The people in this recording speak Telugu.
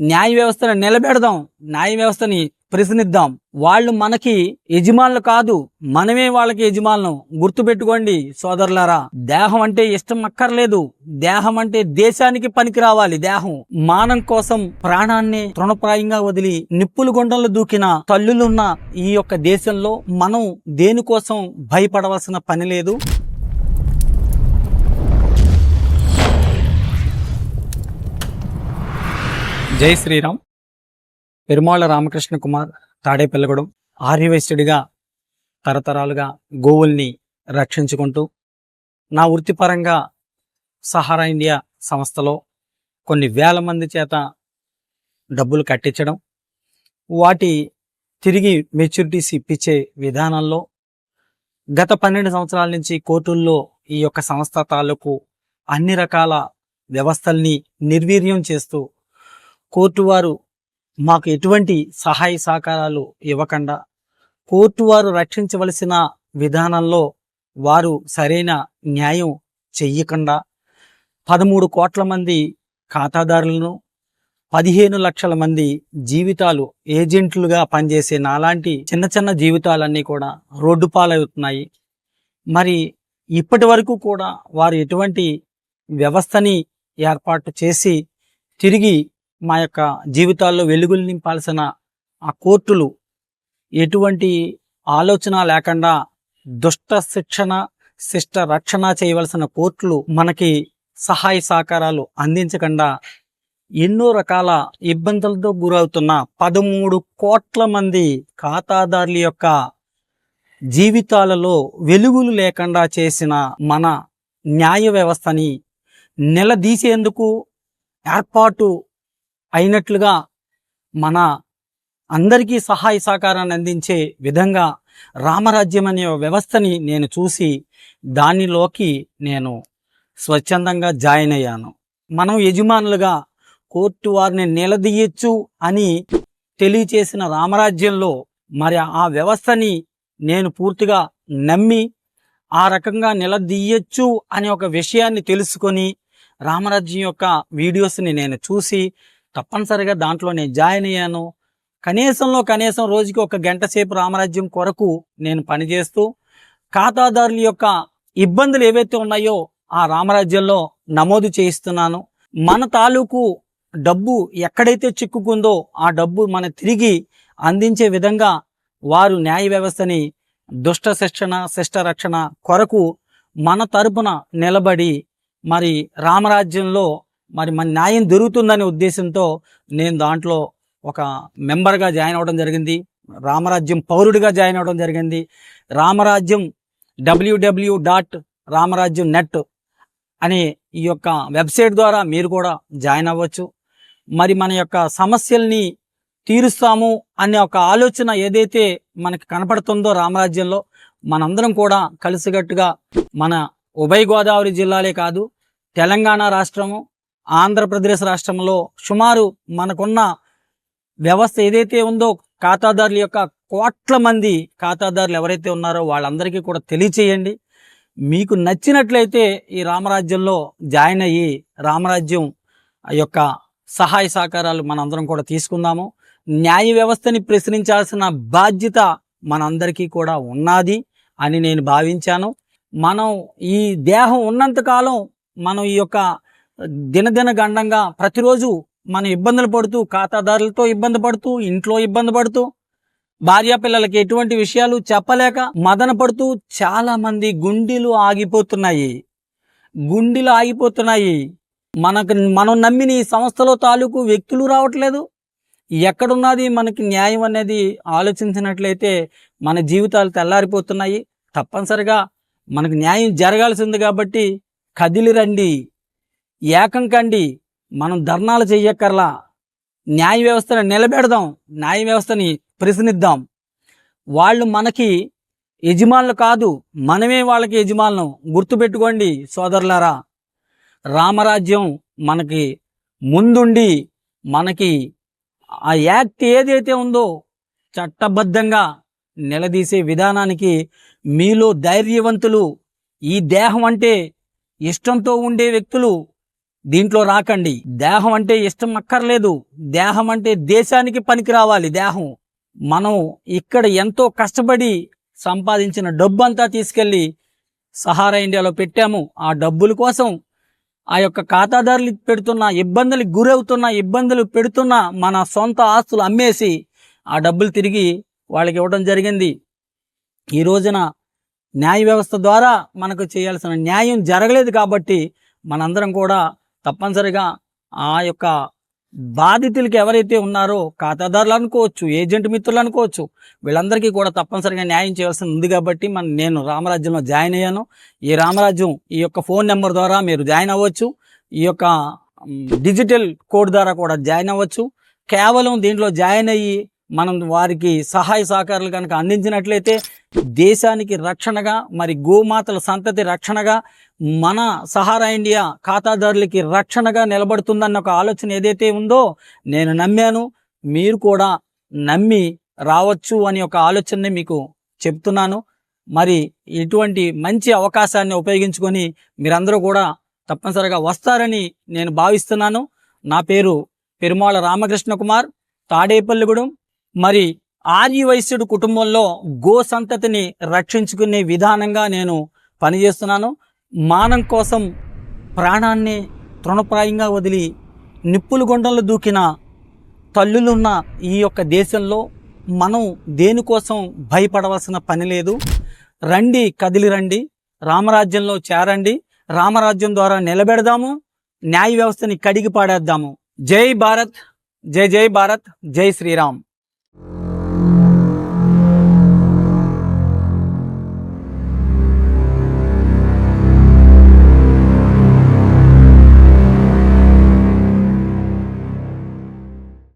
న్యాయ వ్యవస్థను నిలబెడదాం న్యాయ వ్యవస్థని ప్రశ్నిద్దాం. వాళ్ళు మనకి యజమానులు కాదు మనమే వాళ్ళకి యజమానులం. గుర్తుపెట్టుకోండి సోదరులారా దేహం అంటే ఇష్టం అక్కర్లేదు. దేహం అంటే దేశానికి పనికి రావాలి దేహం. మానం కోసం ప్రాణాన్ని తృణప్రాయంగా వదిలి నిప్పులు గుండంలో దూకిన తల్లులున్న ఈ యొక్క దేశంలో మనం దేనికోసం భయపడవలసిన పని లేదు? జై శ్రీరామ్. పెరుమాళ రామకృష్ణ కుమార్ తాడేపల్లగూడెం ఆర్యవైశ్యుడిగా తరతరాలుగా గోవుల్ని రక్షించుకుంటూ నా వృత్తిపరంగా సహారా ఇండియా సంస్థలో కొన్ని వేల మంది చేత డబ్బులు కట్టించడం వాటి తిరిగి మెచ్యూరిటీస్ ఇప్పించే విధానంలో గత పన్నెండు సంవత్సరాల నుంచి కోర్టుల్లో ఈ యొక్క సంస్థ తాలూకు అన్ని రకాల వ్యవస్థల్ని నిర్వీర్యం చేస్తూ కోర్టు వారు మాకు ఎటువంటి సహాయ సహకారాలు ఇవ్వకుండా కోర్టు వారు రక్షించవలసిన విధానంలో వారు సరైన న్యాయం చెయ్యకుండా పదమూడు కోట్ల మంది ఖాతాదారులను పదిహేను లక్షల మంది జీవితాలు ఏజెంట్లుగా పనిచేసే నాలాంటి చిన్న చిన్న జీవితాలన్నీ కూడా రోడ్డు పాలవుతున్నాయి. మరి ఇప్పటి వరకు కూడా వారు ఎటువంటి వ్యవస్థని ఏర్పాటు చేసి తిరిగి మా యొక్క జీవితాల్లో వెలుగులు నింపాల్సిన ఆ కోర్టులు ఎటువంటి ఆలోచన లేకుండా దుష్ట శిక్షణ శిష్ట రక్షణ చేయవలసిన కోర్టులు మనకి సహాయ సహకారాలు అందించకుండా ఎన్నో రకాల ఇబ్బందులతో గురవుతున్న పదమూడు కోట్ల మంది ఖాతాదారుల యొక్క జీవితాలలో వెలుగులు లేకుండా చేసిన మన న్యాయ వ్యవస్థని నిలదీసేందుకు ఏర్పాటు అయినట్లుగా మన అందరికీ సహాయ సహకారాన్ని అందించే విధంగా రామరాజ్యం అనే వ్యవస్థని నేను చూసి దానిలోకి నేను స్వచ్ఛందంగా జాయిన్ అయ్యాను. మనం యజమానులుగా కోర్టు వారిని నిలదీయచ్చు అని తెలియచేసిన రామరాజ్యంలో మరి ఆ వ్యవస్థని నేను పూర్తిగా నమ్మి ఆ రకంగా నిలదీయచ్చు అనే ఒక విషయాన్ని తెలుసుకొని రామరాజ్యం యొక్క వీడియోస్ని నేను చూసి తప్పనిసరిగా దాంట్లో నేను జాయిన్ అయ్యాను. కనీసంలో కనీసం రోజుకి ఒక గంట సేపు రామరాజ్యం కొరకు నేను పనిచేస్తూ ఖాతాదారుల యొక్క ఇబ్బందులు ఏవైతే ఉన్నాయో ఆ రామరాజ్యంలో నమోదు చేయిస్తున్నాను. మన తాలూకు డబ్బు ఎక్కడైతే చిక్కుకుందో ఆ డబ్బు మన తిరిగి అందించే విధంగా వారు న్యాయ వ్యవస్థని దుష్ట శిక్షణ శిష్ట రక్షణ కొరకు మన తరపున నిలబడి మరి రామరాజ్యంలో మరి మన న్యాయం దొరుకుతుందనే ఉద్దేశంతో నేను దాంట్లో ఒక మెంబర్గా జాయిన్ అవ్వడం జరిగింది. రామరాజ్యం పౌరుడిగా జాయిన్ అవ్వడం జరిగింది. రామరాజ్యం డబ్ల్యూడబ్ల్యూ డాట్ రామరాజ్యం నెట్ అనే ఈ యొక్క వెబ్సైట్ ద్వారా మీరు కూడా జాయిన్ అవ్వచ్చు. మరి మన యొక్క సమస్యల్ని తీరుస్తాము అనే ఒక ఆలోచన ఏదైతే మనకి కనపడుతుందో రామరాజ్యంలో మనందరం కూడా కలిసికట్టుగా మన ఉభయ గోదావరి జిల్లాలే కాదు తెలంగాణ రాష్ట్రము ఆంధ్రప్రదేశ్ రాష్ట్రంలో సుమారు మనకున్న వ్యవస్థ ఏదైతే ఉందో ఖాతాదారుల యొక్క కోట్ల మంది ఖాతాదారులు ఎవరైతే ఉన్నారో వాళ్ళందరికీ కూడా తెలియచేయండి. మీకు నచ్చినట్లయితే ఈ రామరాజ్యంలో జాయిన్ అయ్యి రామరాజ్యం యొక్క సహాయ సహకారాలు మనందరం కూడా తీసుకుందాము. న్యాయ వ్యవస్థని ప్రశ్నించాల్సిన బాధ్యత మనందరికీ కూడా ఉన్నది అని నేను భావించాను. మనం ఈ దేహం ఉన్నంతకాలం మనం ఈ యొక్క దినదిన గండంగా ప్రతిరోజు మనం ఇబ్బందులు పడుతూ ఖాతాదారులతో ఇబ్బంది పడుతూ ఇంట్లో ఇబ్బంది పడుతూ భార్య పిల్లలకి ఎటువంటి విషయాలు చెప్పలేక మదన పడుతూ చాలామంది గుండెలు ఆగిపోతున్నాయి. గుండెలు ఆగిపోతున్నాయి. మనకు మనం నమ్మిన ఈ సంస్థలో తాలూకు వ్యక్తులు రావట్లేదు. ఎక్కడున్నది మనకి న్యాయం అనేది ఆలోచించినట్లయితే మన జీవితాలు తెల్లారిపోతున్నాయి. తప్పనిసరిగా మనకు న్యాయం జరగాల్సింది కాబట్టి కదిలి రండి ఏకం కండి మనం ధర్నాలు చేయక్కర్లా న్యాయ వ్యవస్థను నిలబెడదాం న్యాయ వ్యవస్థని ప్రశ్నిద్దాం. వాళ్ళు మనకి యజమానులు కాదు మనమే వాళ్ళకి యజమానులం. గుర్తుపెట్టుకోండి సోదరులారా. రామరాజ్యం మనకి ముందుండి మనకి ఆ యాక్ట్ ఏదైతే ఉందో చట్టబద్ధంగా నిలదీసే విధానానికి మీలో ధైర్యవంతులు ఈ దేహం అంటే ఇష్టంతో ఉండే వ్యక్తులు దీంట్లో రాకండి. దేహం అంటే ఇష్టం అక్కర్లేదు. దేహం అంటే దేశానికి పనికి రావాలి దేహం. మనం ఇక్కడ ఎంతో కష్టపడి సంపాదించిన డబ్బు అంతా తీసుకెళ్ళి సహారా ఇండియాలో పెట్టాము. ఆ డబ్బుల కోసం ఆ యొక్క ఖాతాదారులు పెడుతున్న ఇబ్బందులకు గురవుతున్న ఇబ్బందులు పెడుతున్న మన సొంత ఆస్తులు అమ్మేసి ఆ డబ్బులు తిరిగి వాళ్ళకి ఇవ్వడం జరిగింది. ఈ రోజున న్యాయ వ్యవస్థ ద్వారా మనకు చేయాల్సిన న్యాయం జరగలేదు కాబట్టి మనందరం కూడా తప్పనిసరిగా ఆ యొక్క బాధితులకి ఎవరైతే ఉన్నారో ఖాతాదారులు అనుకోవచ్చు ఏజెంట్ మిత్రులు అనుకోవచ్చు వీళ్ళందరికీ కూడా తప్పనిసరిగా న్యాయం చేయాల్సి ఉంది కాబట్టి మన నేను రామరాజ్యంలో జాయిన్ అయ్యాను. ఈ రామరాజ్యం ఈ యొక్క ఫోన్ నెంబర్ ద్వారా మీరు జాయిన్ అవ్వచ్చు. ఈ యొక్క డిజిటల్ కోడ్ ద్వారా కూడా జాయిన్ అవ్వచ్చు. కేవలం దీంట్లో జాయిన్ అయ్యి మనం వారికి సహాయ సహకారాలు కనుక అందించినట్లయితే దేశానికి రక్షణగా మరి గోమాతల సంతతి రక్షణగా మన సహారా ఇండియా ఖాతాదారులకి రక్షణగా నిలబడుతుందన్న ఒక ఆలోచన ఏదైతే ఉందో నేను నమ్మాను. మీరు కూడా నమ్మి రావచ్చు అని ఒక ఆలోచనని మీకు చెప్తున్నాను. మరి ఇటువంటి మంచి అవకాశాన్ని ఉపయోగించుకొని మీరందరూ కూడా తప్పనిసరిగా వస్తారని నేను భావిస్తున్నాను. నా పేరు పెరుమాళ రామకృష్ణ కుమార్ తాడేపల్లిగూడెం మరి ఆర్యవైశ్యుడు కుటుంబంలో గో సంతతిని రక్షించుకునే విధానంగా నేను పనిచేస్తున్నాను. మానం కోసం ప్రాణాన్ని తృణప్రాయంగా వదిలి నిప్పులు గుండంలో దూకిన తల్లులున్న ఈ యొక్క దేశంలో మనం దేనికోసం భయపడవలసిన పని లేదు. రండి కదిలి రండి రామరాజ్యంలో చేరండి రామరాజ్యం ద్వారా నిలబెడదాము న్యాయ వ్యవస్థని కడిగి పాడేద్దాము. జై భారత్ జై జై భారత్ జై శ్రీరామ్.